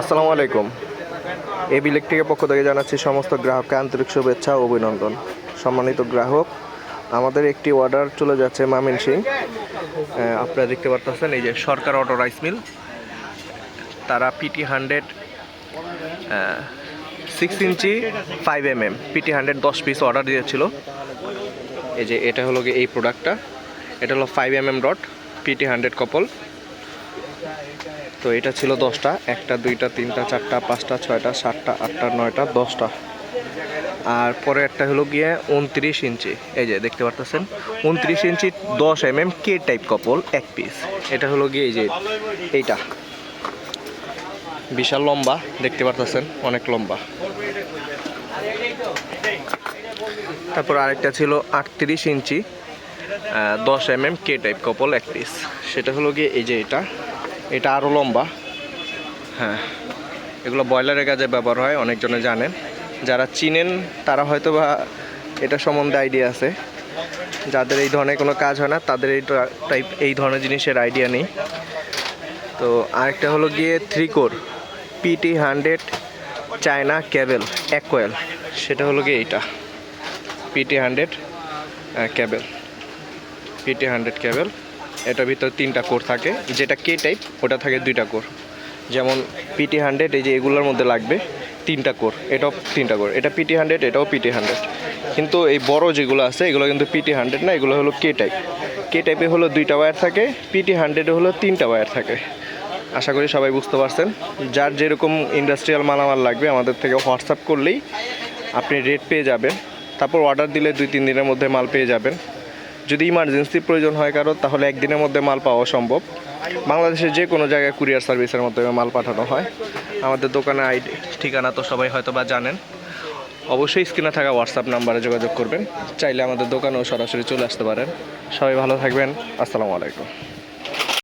আসসালামু আলাইকুম। এ ইলেকট্রিকের পক্ষ থেকে জানাচ্ছি সমস্ত গ্রাহককে আন্তরিক শুভেচ্ছা ও অভিনন্দন। সম্মানিত গ্রাহক, আমাদের একটি অর্ডার চলে যাচ্ছে মামিন সিং। আপনারা দেখতে পারতেছেন এই যে সরকার অটো রাইস মিল তারা PT hundred six inch five M M PT hundred দশ পিস অর্ডার দিয়েছিল। এই যে এটা হলো এই প্রোডাক্টটা এটা হলো five M M rod PT hundred couple তো এটা ছিল দশটা, একটা, দুইটা, তিনটা, চারটা, পাঁচটা, ছয়টা, সাতটা, আটটা, নয়টা, দশটা। আর পরে একটা হলো গিয়ে উনত্রিশ ইঞ্চি। এই যে দেখতে পারতেছেন, উনত্রিশ ইঞ্চি দশ M M K type couple, এক পিস এটা হলো গিয়ে এই যে এইটা। বিশাল লম্বা, দেখতে পারতেছেন, অনেক লম্বা। তারপর আরেকটা ছিল আটত্রিশ ইঞ্চি দশ M M K type couple, এক পিস সেটা হলো গিয়ে এই যে এটা। এটা আরও লম্বা। হ্যাঁ। এগুলো ব্রয়লারের কাজে ব্যবহার হয়, অনেকজনে জানেন। যারা চিনেন, তারা হয়তো বা এটা সম্বন্ধে আইডিয়া আছে। যাদের এই ধরনের কোনো কাজ হয় না, তাদের এই টাইপ এই ধরনের জিনিসের আইডিয়া নেই। তো আরেকটা হলো গিয়ে three core PT hundred China cable অ্যাকোয়েল সেটা হলো গিয়ে এইটা। PT hundred cable PT hundred cable এটার ভিতরে তিনটা কোর থাকে। যেটা কে টাইপ ওটা থাকে দুইটা কোর। যেমন পিটি হান্ড্রেড এই যে এগুলোর মধ্যে লাগবে তিনটা কোর। এটাও তিনটা কোর। এটা পিটি হান্ড্রেড এটাও পিটি হান্ড্রেড কিন্তু এই বড় যেগুলো আছে, এগুলো কিন্তু পিটি হান্ড্রেড না, এগুলো হলো কে টাইপ কে টাইপে হলো দুইটা ওয়্যার থাকে পিটি হান্ড্রেডে হলো তিনটা ওয়্যার থাকে। আশা করি সবাই বুঝতে পারছেন। যার যেরকম ইন্ডাস্ট্রিয়াল মালামাল লাগবে, আমাদের থেকে হোয়াটসঅ্যাপ করলেই আপনি রেট পেয়ে যাবেন। তারপর অর্ডার দিলে দুই তিন দিনের মধ্যে মাল পেয়ে যাবেন। যদি ইমার্জেন্সি প্রয়োজন হয় কারও, তাহলে একদিনের মধ্যে মাল পাওয়া সম্ভব। বাংলাদেশের যে কোনো জায়গায় কুরিয়ার সার্ভিসের মাধ্যমে মাল পাঠানো হয়। আমাদের দোকানে আইডি ঠিকানা তো সবাই হয়তো বা জানেন। অবশ্যই স্ক্রিনে থাকা হোয়াটসঅ্যাপ নাম্বারে যোগাযোগ করবেন। চাইলে আমাদের দোকানেও সরাসরি চলে আসতে পারেন। সবাই ভালো থাকবেন। আসসালামু আলাইকুম।